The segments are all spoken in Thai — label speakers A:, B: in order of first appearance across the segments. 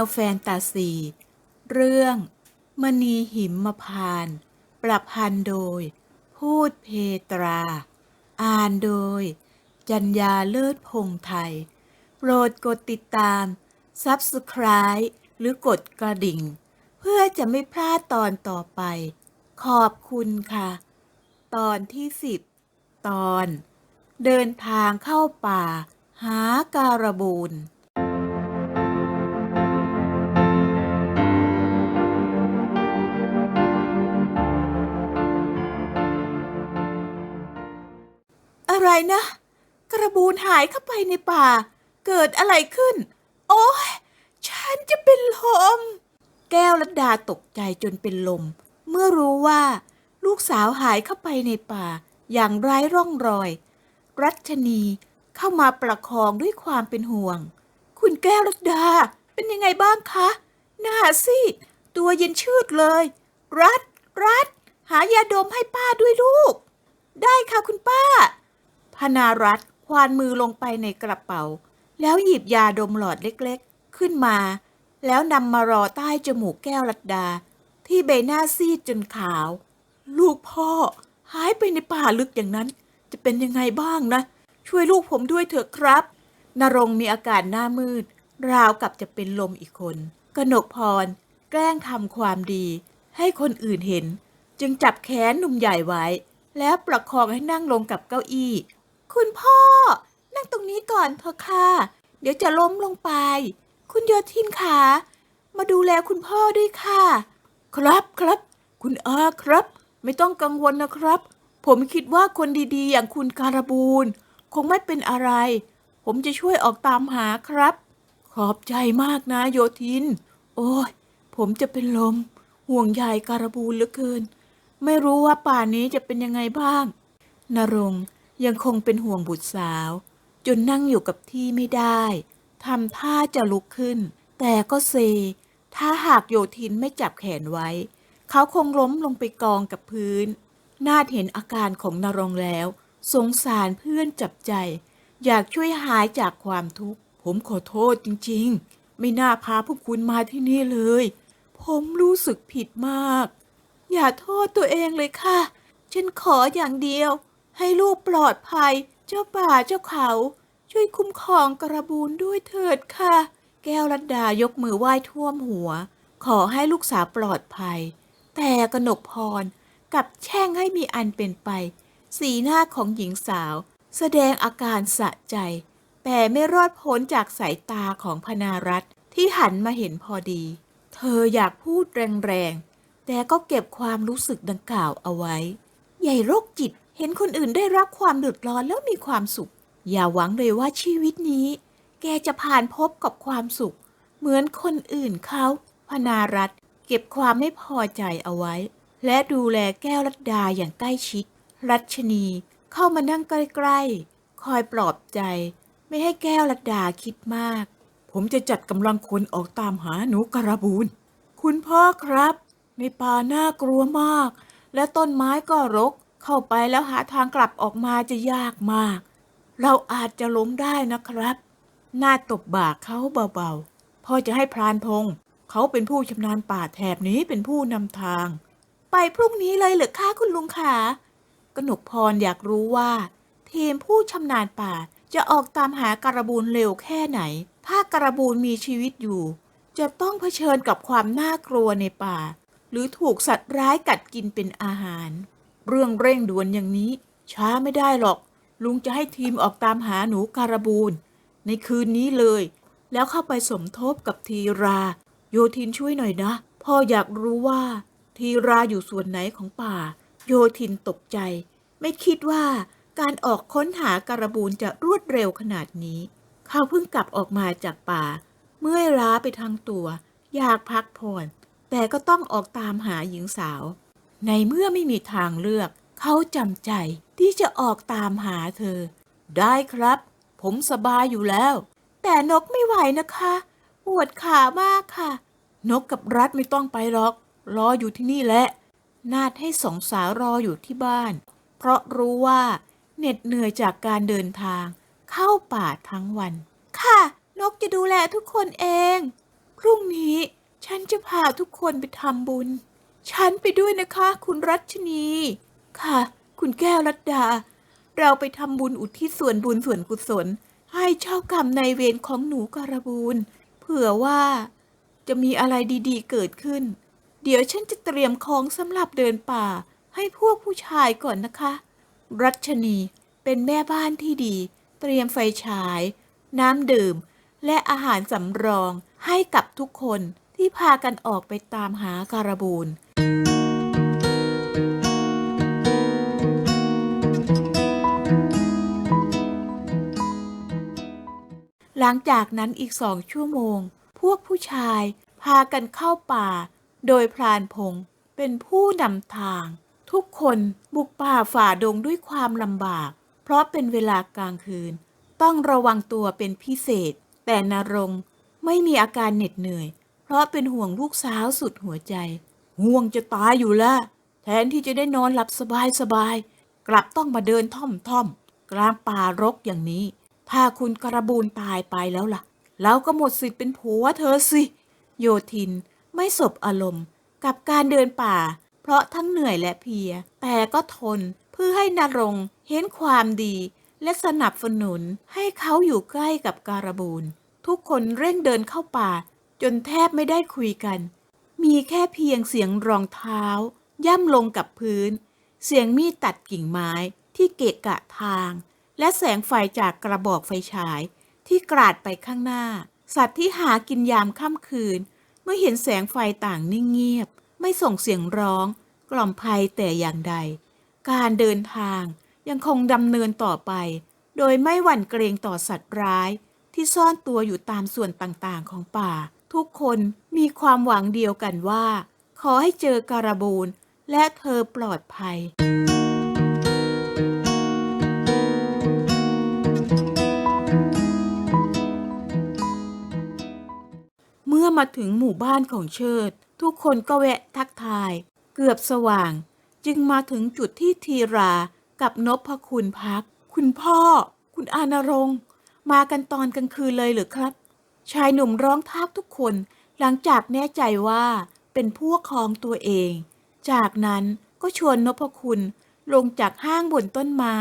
A: วแฟนตาซี เรื่อง มณีหิมพาน ประพันธ์โดย พูดเพตรา อ่านโดย จัญญาเลิศพงไทย โปรดกดติดตาม Subscribe หรือกดกระดิ่ง เพื่อจะไม่พลาดตอนต่อไป ขอบคุณค่ะ ตอนที่สิบตอน เดินทางเข้าป่า หาการบูน อะไรนะ กระบูนหายเข้าไปในป่า เกิดอะไรขึ้น โอ้ยฉันจะเป็นลม แก้วลัดดาตกใจจนเป็นลม เมื่อรู้ว่า ลูกสาวหายเข้าไปในป่า อย่างไร้ร่องรอย รัชนีเข้ามาประคองด้วยความเป็นห่วง คุณแก้วลัดดา เป็นยังไงบ้างคะ หน้าซีดตัวเย็นชืดเลย รัดรัดหายาดมให้ป้าด้วยลูก ได้ค่ะคุณป้า พนารัตควานมือลงไปในกระเป๋า แล้วหยิบยาดมหลอดเล็กๆ ขึ้นมา แล้วนำมารอใต้จมูกแก้วลัดดา ที่ใบหน้าซีดจนขาว ลูกพ่อ หายไปในป่าลึกอย่างนั้น จะเป็นยังไงบ้างนะ ช่วยลูกผมด้วยเถอะครับนรงมีอาการหน้ามืด ราวกับจะเป็นลมอีกคน กนกพร แกล้งทำความดี ให้คนอื่นเห็น จึงจับแขนหนุ่มใหญ่ไว้ แล้วประคองให้นั่งลงกับเก้าอี้ คุณพ่อ นั่งตรงนี้ก่อนเถอะค่ะ เดี๋ยวจะล้มลงไป คุณโยทินขามาดูแลคุณพ่อด้วยค่ะ ครับครับ คุณอาครับ ไม่ต้องกังวลนะครับ ผมคิดว่าคนดีๆ อย่างคุณการบูนคงไม่เป็นอะไร ผมจะช่วยออกตามหาครับ ขอบใจมากนะโยทิน โอ้ย ผมจะเป็นลม ห่วงใยการบูนเหลือเกิน ไม่รู้ว่าป่านนี้จะเป็นยังไงบ้าง นรงค์ ยังคงเป็นห่วงบุตรสาว จนนั่งอยู่กับที่ไม่ได้ทำท่าจะลุกขึ้น แต่ก็เซ ถ้าหากโยทินไม่จับแขนไว้ เขาคงล้มลงไปกองกับพื้น นาดเห็นอาการของนรงแล้ว สงสารเพื่อนจับใจ อยากช่วยหายจากความทุกข์ ผมขอโทษจริงๆ ไม่น่าพาพวกคุณมาที่นี่เลย ผมรู้สึกผิดมาก อย่าโทษตัวเองเลยค่ะ ฉันขออย่างเดียว ให้ลูกปลอดภัย เจ้าป่าเจ้าเขา ช่วยคุ้มครองกระบูนด้วยเถิดค่ะ แก้วรัดดายกมือไหว้ท่วมหัว ขอให้ลูกสาวปลอดภัย แต่กนกพรกับแช่งให้มีอันเป็นไป สีหน้าของหญิงสาว แสดงอาการสะใจ แต่ไม่รอดพ้นจากสายตาของพนารัตที่หันมาเห็นพอดี เธออยากพูดแรงๆ แต่ก็เก็บความรู้สึกดังกล่าวเอาไว้ ใหญ่โรคจิต เห็นคนอื่นได้รับความเดือดร้อนแล้วมีความสุข อย่าหวังเลยว่าชีวิตนี้ แกจะผ่านพบกับความสุข เหมือนคนอื่นเขา พนารัตเก็บความไม่พอใจเอาไว้ และดูแลแก้วรัตดาอย่างใกล้ชิด รัชนีเข้ามานั่งใกล้ๆ คอยปลอบใจ ไม่ให้แก้วรัตดาคิดมาก ผมจะจัดกำลังคนออกตามหาหนูกระบูนคุณพ่อครับ ในป่าน่ากลัวมาก และต้นไม้ก็รก เข้าไปแล้วหาทางกลับออกมาจะยากมาก เราอาจจะล้มได้นะครับ หน้าตบบ่าเขาเบาๆ พ่อจะให้พรานพงษ์เขาเป็นผู้ชำนาญป่าแถบนี้เป็นผู้นำทาง ไปพรุ่งนี้เลยเหรือคะคุณลุงขากนกพรอยากรู้ว่า ทีมผู้ชำนาญป่าจะออกตามหาการบูนเร็วแค่ไหน ถ้าการบูนมีชีวิตอยู่ จะต้องเผชิญกับความน่ากลัวในป่า หรือถูกสัตว์ร้ายกัดกินเป็นอาหาร เรื่องเร่งด่วนอย่างนี้ ช้าไม่ได้หรอก ลุงจะให้ทีมออกตามหาหนูการบูนในคืนนี้เลย แล้วเข้าไปสมทบกับทีรา โยทินช่วยหน่อยนะ พ่ออยากรู้ว่า ทีราอยู่ส่วนไหนของป่า โยทินตกใจ ไม่คิดว่าการออกค้นหาการบูนจะรวดเร็วขนาดนี้ เขาเพิ่งกลับออกมาจากป่า เมื่อยล้าไปทั้งตัว อยากพักผ่อน แต่ก็ต้องออกตามหาหญิงสาว ในเมื่อไม่มีทางเลือก เขาจำใจที่จะออกตามหาเธอ ได้ครับ ผมสบายอยู่แล้ว แต่นกไม่ไหวนะคะปวดขามากค่ะ นกกับรัฐไม่ต้องไปหรอก รออยู่ที่นี่แหละ นาดให้สองสาวรออยู่ที่บ้าน เพราะรู้ว่าเหน็ดเหนื่อยจากการเดินทาง เข้าป่าทั้งวัน ค่ะนนกจะดูแลทุกคนเอง พรุ่งนี้ฉันจะพาทุกคนไปทำบุญ ฉันไปด้วยนะคะ คุณรัชนี ค่ะ คุณแก้วรัตดา เราไปทำบุญอุทิศส่วนบุญส่วนกุศล ให้เจ้ากรรมในเวรของหนูการบูนเผื่อว่าจะมีอะไรดีๆเกิดขึ้น เดี๋ยวฉันจะเตรียมของสำหรับเดินป่า ให้พวกผู้ชายก่อนนะคะ รัชนีเป็นแม่บ้านที่ดี เตรียมไฟฉาย น้ำดื่ม และอาหารสำรองให้กับทุกคน ที่พากันออกไปตามหาการบูนหลังจากนั้นอีกสองชั่วโมง พวกผู้ชายพากันเข้าป่า โดยพรานพงเป็นผู้นำทาง ทุกคนบุกป่าฝ่าดงด้วยความลำบาก เพราะเป็นเวลากลางคืน ต้องระวังตัวเป็นพิเศษ แต่นรงไม่มีอาการเหน็ดเหนื่อย เพราะเป็นห่วงลูกสาวสุดหัวใจ ห่วงจะตายอยู่แล้วแทนที่จะได้นอนหลับสบายสบายๆกลับต้องมาเดินท่อมท่อมๆกลางป่ารกอย่างนี้ ถ้าคุณกระบูนตายไปแล้วล่ะ เราก็หมดสิทธิ์เป็นผัวเธอสิ โยทินไม่สบอารมณ์ กับการเดินป่า เพราะทั้งเหนื่อยและเพีย แต่ก็ทนเพื่อให้นรงเห็นความดี และสนับสนุนให้เขาอยู่ใกล้กับการบูนทุกคนเร่งเดินเข้าป่า จนแทบไม่ได้คุยกัน มีแค่เพียงเสียงรองเท้า ย่ำลงกับพื้น เสียงมีดตัดกิ่งไม้ที่เกะกะทาง และแสงไฟจากกระบอกไฟฉาย ที่กราดไปข้างหน้า สัตว์ที่หากินยามค่ำคืน เมื่อเห็นแสงไฟต่างนิ่งเงียบ ไม่ส่งเสียงร้อง กล่อมภัยแต่อย่างใด การเดินทางยังคงดำเนินต่อไป โดยไม่หวั่นเกรงต่อสัตว์ร้าย ที่ซ่อนตัวอยู่ตามส่วนต่างๆของป่า ทุกคนมีความหวังเดียวกันว่า ขอให้เจอการบูนและเธอปลอดภัยเมื่อมาถึงหมู่บ้านของเชิด ทุกคนก็แวะทักทาย เกือบสว่าง จึงมาถึงจุดที่ทีรากับนพคุณพัก คุณพ่อ คุณอานรงค์ มากันตอนกลางคืนเลยหรือครับ ชายหนุ่มร้องทักทุกคน หลังจากแน่ใจว่าเป็นพวกของตัวเอง จากนั้นก็ชวนนพคุณลงจากห้างบนต้นไม้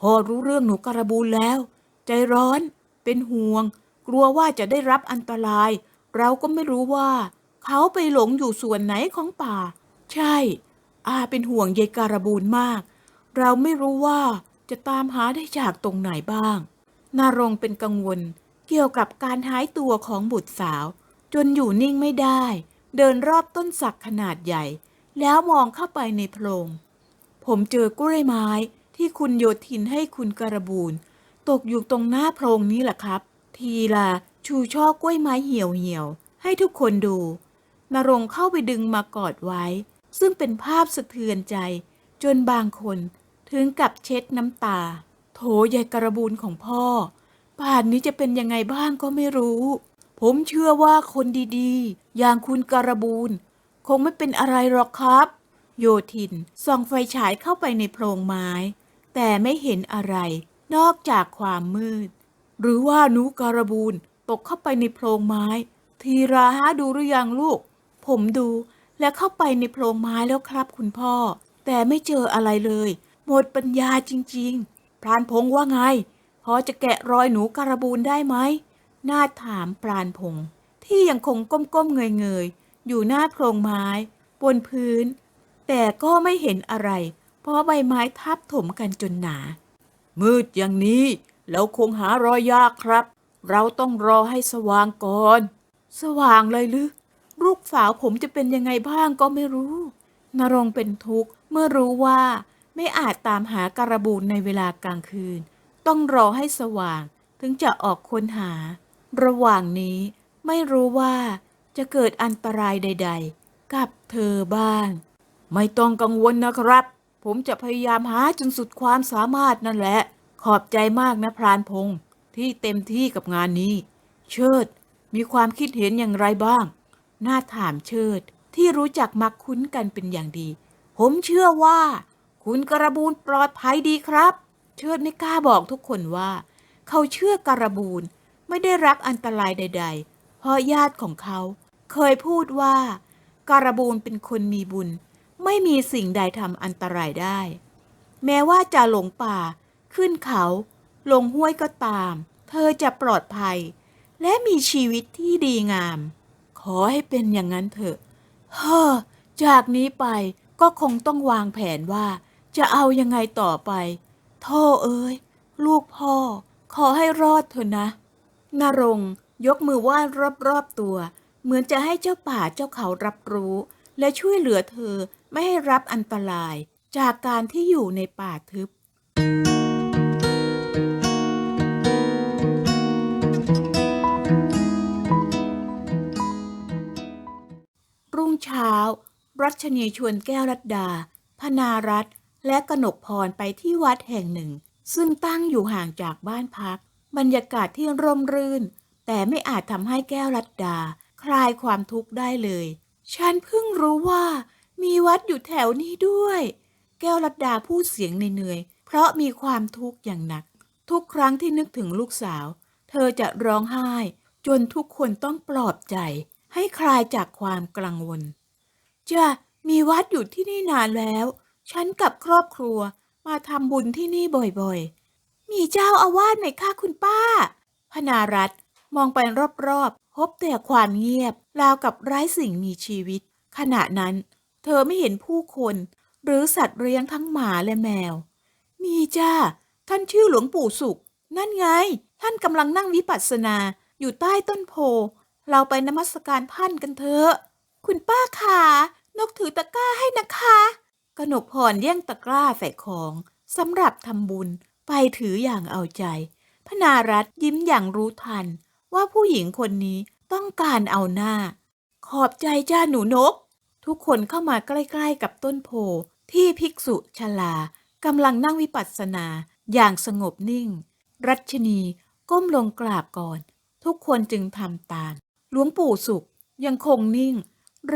A: พอรู้เรื่องหนูกระบูนแล้ว ใจร้อน เป็นห่วง กลัวว่าจะได้รับอันตราย เราก็ไม่รู้ว่า เขาไปหลงอยู่ส่วนไหนของป่า ใช่ อาเป็นห่วงยายการบูนมาก เราไม่รู้ว่าจะตามหาได้จากตรงไหนบ้าง นารงเป็นกังวล เกี่ยวกับการหายตัวของบุตรสาว จนอยู่นิ่งไม่ได้ เดินรอบต้นสักขนาดใหญ่ แล้วมองเข้าไปในโพรง ผมเจอกล้วยไม้ที่คุณโยทินให้คุณการบูนตกอยู่ตรงหน้าโพรงนี้แหละครับ ทีละชูช่อกล้วยไม้เหี่ยวเหี่ยวๆให้ทุกคนดูนรงเข้าไปดึงมากอดไว้ ซึ่งเป็นภาพสะเทือนใจ จนบางคนถึงกับเช็ดน้ำตา โถยายกระบูนของพ่อ ป่านนี้จะเป็นยังไงบ้างก็ไม่รู้ ผมเชื่อว่าคนดีๆ อย่างคุณการบูนคงไม่เป็นอะไรหรอกครับ โยทินส่องไฟฉายเข้าไปในโพรงไม้ แต่ไม่เห็นอะไร นอกจากความมืด หรือว่าหนูการบูนตกเข้าไปในโพรงไม้ ทีราหาดูหรือยังลูก ผมดูและเข้าไปในโพรงไม้แล้วครับคุณพ่อ แต่ไม่เจออะไรเลย หมดปัญญาจริง ๆ พรานพงว่าไง พอจะแกะรอยหนูการบูนได้ไหมนาถามปราณพงษ์ที่ยังคงก้มๆเงยๆ อยู่หน้าโพรงไม้ บนพื้น แต่ก็ไม่เห็นอะไร เพราะใบไม้ทับถมกันจนหนา มืดอย่างนี้เราคงหารอยยากครับ เราต้องรอให้สว่างก่อน สว่างเลยหรือลูกสาวผมจะเป็นยังไงบ้างก็ไม่รู้ นรงเป็นทุกข์เมื่อรู้ว่า ไม่อาจตามหาการบูนในเวลากลางคืน ต้องรอให้สว่างถึงจะออกค้นหา ระหว่างนี้ไม่รู้ว่าจะเกิดอันตรายใด ๆ กับเธอบ้าง ไม่ต้องกังวลนะครับ ผมจะพยายามหาจนสุดความสามารถนั่นแหละ ขอบใจมากนะพรานพงษ์ที่เต็มที่กับงานนี้ เชิด มีความคิดเห็นอย่างไรบ้าง น่าถามเชิดที่รู้จักมักคุ้นกันเป็นอย่างดี ผมเชื่อว่า คุณกระบูนปลอดภัยดีครับ เชิดไม่กล้าบอกทุกคนว่า เขาเชื่อกระบูนไม่ได้รับอันตรายใด ๆ เพราะญาติของเขา เคยพูดว่าการบูนเป็นคนมีบุญ ไม่มีสิ่งใดทำอันตรายได้ แม้ว่าจะหลงป่า ขึ้นเขา ลงห้วยก็ตาม เธอจะปลอดภัย และมีชีวิตที่ดีงาม ขอให้เป็นอย่างนั้นเถอะ เฮ้อ จากนี้ไปก็คงต้องวางแผนว่า จะเอายังไงต่อไปโท่เอ้ย ลูกพ่อ ขอให้รอดเถอะนะ นรงค์ยกมือไหว้รอบๆตัว เหมือนจะให้เจ้าป่าเจ้าเขารับรู้ และช่วยเหลือเธอไม่ให้รับอันตราย จากการที่อยู่ในป่าทึบรุ่งเช้า รัชนีชวนแก้วรัตดา พนารัตน์ และกนกพรไปที่วัดแห่งหนึ่ง ซึ่งตั้งอยู่ห่างจากบ้านพัก บรรยากาศที่ร่มรื่น แต่ไม่อาจทำให้แก้วรัตดา คลายความทุกข์ได้เลย ฉันเพิ่งรู้ว่า มีวัดอยู่แถวนี้ด้วย แก้วรัตดาพูดเสียงเหนื่อยเพราะมีความทุกข์อย่างหนัก ทุกครั้งที่นึกถึงลูกสาว เธอจะร้องไห้ จนทุกคนต้องปลอบใจ ให้คลายจากความกังวลจะมีวัดอยู่ที่นี่นานแล้ว ฉันกับครอบครัวมาทำบุญที่นี่บ่อยๆ มีเจ้าอาวาสไหมคะคุณป้า พนารัตน์มองไปรอบๆ พบแต่ความเงียบราวกับไร้สิ่งมีชีวิต ขณะนั้น เธอไม่เห็นผู้คน หรือสัตว์เลี้ยงทั้งหมาและแมว มีจ้า ท่านชื่อหลวงปู่สุข นั่นไง ท่านกำลังนั่งวิปัสสนา อยู่ใต้ต้นโพ เราไปนมัสการท่านกันเถอะ คุณป้าขานกถือตะกร้าให้นะคะ กนกพรแย่งตะกร้าใส่ของสำหรับทำบุญไปถืออย่างเอาใจ พนารัตยิ้มอย่างรู้ทัน ว่าผู้หญิงคนนี้ต้องการเอาหน้า ขอบใจจ้าหนูนก ทุกคนเข้ามาใกล้ๆกับต้นโพที่ภิกษุชลากำลังนั่งวิปัสสนาอย่างสงบนิ่ง รัชนีก้มลงกราบก่อน ทุกคนจึงทำตาม หลวงปู่สุขยังคงนิ่ง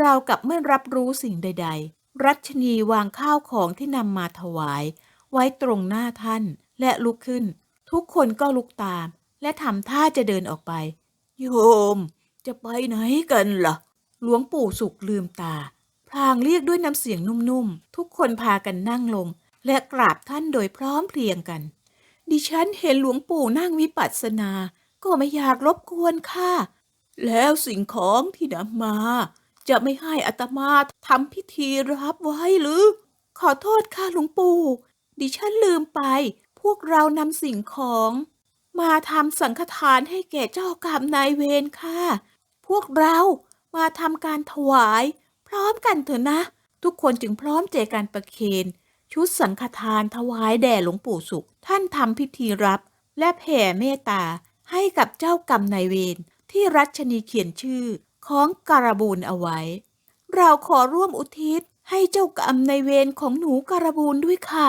A: ราวกับไม่รับรู้สิ่งใดๆ รัชนีวางข้าวของที่นำมาถวาย ไว้ตรงหน้าท่านและลุกขึ้น ทุกคนก็ลุกตาม และทำท่าจะเดินออกไป โยม จะไปไหนกันล่ะ หลวงปู่สุขลืมตา พลางเรียกด้วยน้ำเสียงนุ่มๆ ทุกคนพากันนั่งลง และกราบท่านโดยพร้อมเพรียงกัน ดิฉันเห็นหลวงปู่นั่งวิปัสสนา ก็ไม่อยากรบกวนค่ะ แล้วสิ่งของที่นำมา จะไม่ให้อัตมาทำพิธีรับไว้หรือ ขอโทษค่ะหลวงปู่ ดิฉันลืมไป พวกเรานำสิ่งของ มาทำสังฆทานให้แก่เจ้ากรรมนายเวรค่ะ พวกเรามาทำการถวาย พร้อมกันเถอะนะ ทุกคนจึงพร้อมใจกันประเคนชุดสังฆทานถวายแด่หลวงปู่สุข ท่านทำพิธีรับ และแผ่เมตตาให้กับเจ้ากรรมนายเวรที่รัชนีเขียนชื่อ ของการบูนเอาไว้ เราขอร่วมอุทิศให้เจ้ากรรมในเวรของหนูการบูนด้วยค่ะ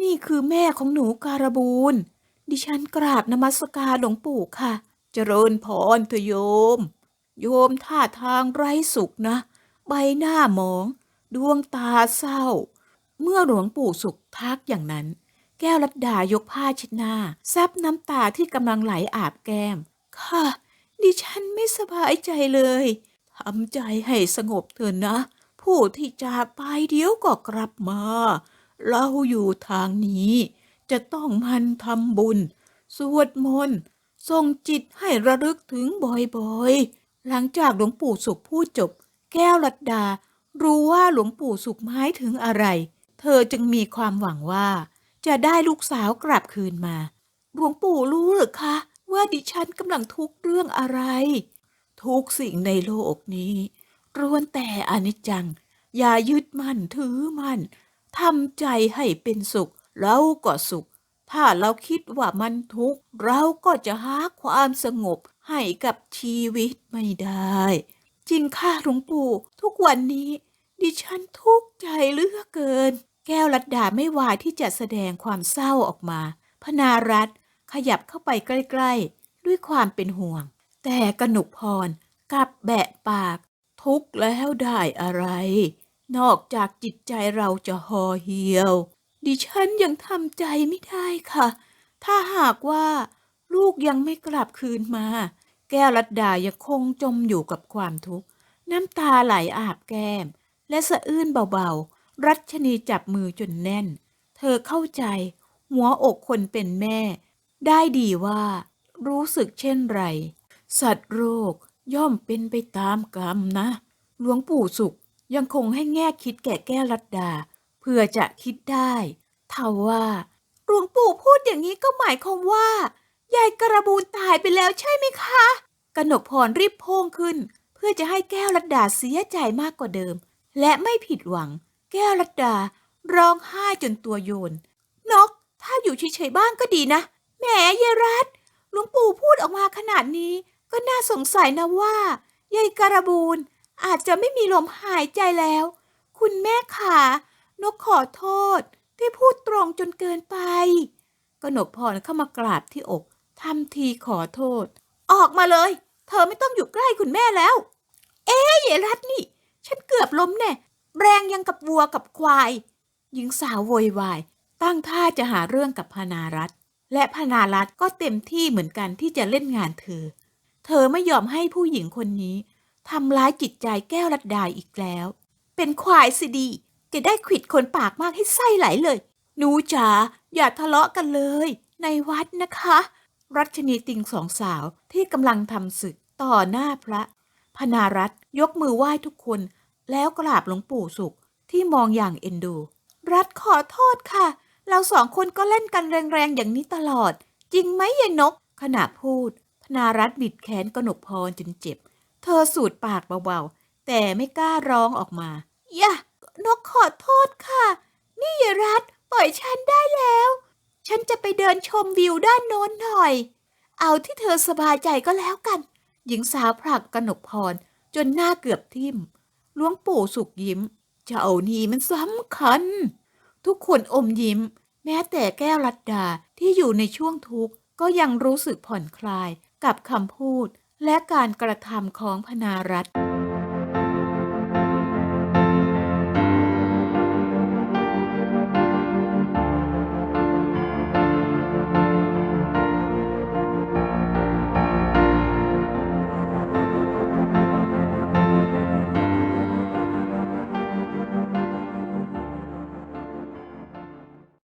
A: นี่คือแม่ของหนูการบูนดิฉันกราบนมัสการหลวงปู่ค่ะ เจริญพรเถอะโยม โยมท่าทางไร้สุขนะ ใบหน้าหมอง ดวงตาเศร้า เมื่อหลวงปู่สุขทักอย่างนั้น แก้วรัดดายกผ้าเชิดหน้า ซับน้ำตาที่กำลังไหลอาบแก้ม ค่ะ ดิฉันไม่สบายใจเลยทำใจให้สงบเถอะนะ ผู้ที่จากไปเดี๋ยวก็กลับมา เราอยู่ทางนี้ จะต้องมันทำบุญ สวดมนต์ส่งจิตให้ระลึกถึงบ่อยๆ หลังจากหลวงปู่สุขพูดจบ แก้วรัดดา รู้ว่าหลวงปู่สุขหมายถึงอะไร เธอจึงมีความหวังว่า จะได้ลูกสาวกลับคืนมา หลวงปู่รู้หรือคะ ว่าดิฉันกำลังทุกข์เรื่องอะไร ทุกสิ่งในโลกนี้ล้วนแต่อนิจจัง อย่ายึดมั่นถือมั่นทำใจให้เป็นสุข เราก็สุข ถ้าเราคิดว่ามันทุกข์ เราก็จะหาความสงบให้กับชีวิตไม่ได้ จริงค่ะหลวงปู่ ทุกวันนี้ ดิฉันทุกข์ใจเหลือกเกิน แก้วรัดดาไม่วายที่จะแสดงความเศร้าออกมา พนารัต ขยับเข้าไปใกล้ ๆ ด้วยความเป็นห่วง แต่กนกพรกลับแบะปาก ทุกข์แล้วได้อะไร นอกจากจิตใจเราจะห่อเหี่ยว ดิฉันยังทำใจไม่ได้ค่ะ ถ้าหากว่าลูกยังไม่กลับคืนมา แก้วรัดดายังคงจมอยู่กับความทุกข์ น้ำตาไหลอาบแก้ม และสะอื้นเบาๆ รัชนีจับมือจนแน่น เธอเข้าใจ หัวอกคนเป็นแม่ ได้ดีว่า รู้สึกเช่นไร สัตว์โรคย่อมเป็นไปตามกรรมนะ หลวงปู่สุขยังคงให้แง่คิดแก่แก้วรัดดา เพื่อจะคิดได้ทว่าหลวงปู่พูดอย่างนี้ก็หมายความว่ายายกระบูนตายไปแล้วใช่ไหมคะกนกพรรีบโพ่งขึ้น เพื่อจะให้แก้วรัดดาเสียใจมากกว่าเดิม และไม่ผิดหวัง แก้วรัดดาร้องไห้จนตัวโยนนกถ้าอยู่เฉยๆบ้างก็ดีนะ แหมยายรัตหลวงปู่พูดออกมาขนาดนี้ ก็น่าสงสัยนะว่ายายการบูนอาจจะไม่มีลมหายใจแล้ว คุณแม่ขานกขอโทษที่พูดตรงจนเกินไปกนกพรเข้ามากราบที่อกทำทีขอโทษ ออกมาเลย เธอไม่ต้องอยู่ใกล้คุณแม่แล้ว เอ๊ยายรัตนี่ ฉันเกือบล้มแน่แรงยังกับวัวกับควาย หญิงสาวโวยวาย ตั้งท่าจะหาเรื่องกับพนารัต และพนารัตก็เต็มที่เหมือนกันที่จะเล่นงานเธอ เธอไม่ยอมให้ผู้หญิงคนนี้ทำร้ายจิตใจแก้วรัดดาอีกแล้ว เป็นควายสิดี จะได้ขิดคนปากมากให้ไส้ไหลเลย หนูจ๋าอย่าทะเลาะกันเลย ในวัดนะคะ รัชนีติงสองสาวที่กำลังทำศึกต่อหน้าพระ พนารัตยกมือไหว้ทุกคน แล้วกราบหลวงปู่สุขที่มองอย่างเอ็นดู รัฐขอโทษค่ะ เราสองคนก็เล่นกันแรงๆอย่างนี้ตลอด จริงไหมยายนก ขณะพูด พนารัตบิดแขนกนกพรจนเจ็บ เธอสูดปากเบาๆ แต่ไม่กล้าร้องออกมา อย่านกขอโทษค่ะ นี่ยายรัฐปล่อยฉันได้แล้ว ฉันจะไปเดินชมวิวด้านโน้นหน่อย เอาที่เธอสบายใจก็แล้วกัน หญิงสาวผลักกนกพรจนหน้าเกือบทิ่มหลวงปู่สุกยิ้ม เจ้านี่มันสำคัญ ทุกคนอมยิ้ม แม้แต่แก้วรัดดาที่อยู่ในช่วงทุกข์ก็ยังรู้สึกผ่อนคลายกับคำพูดและการกระทำของพนารัตน์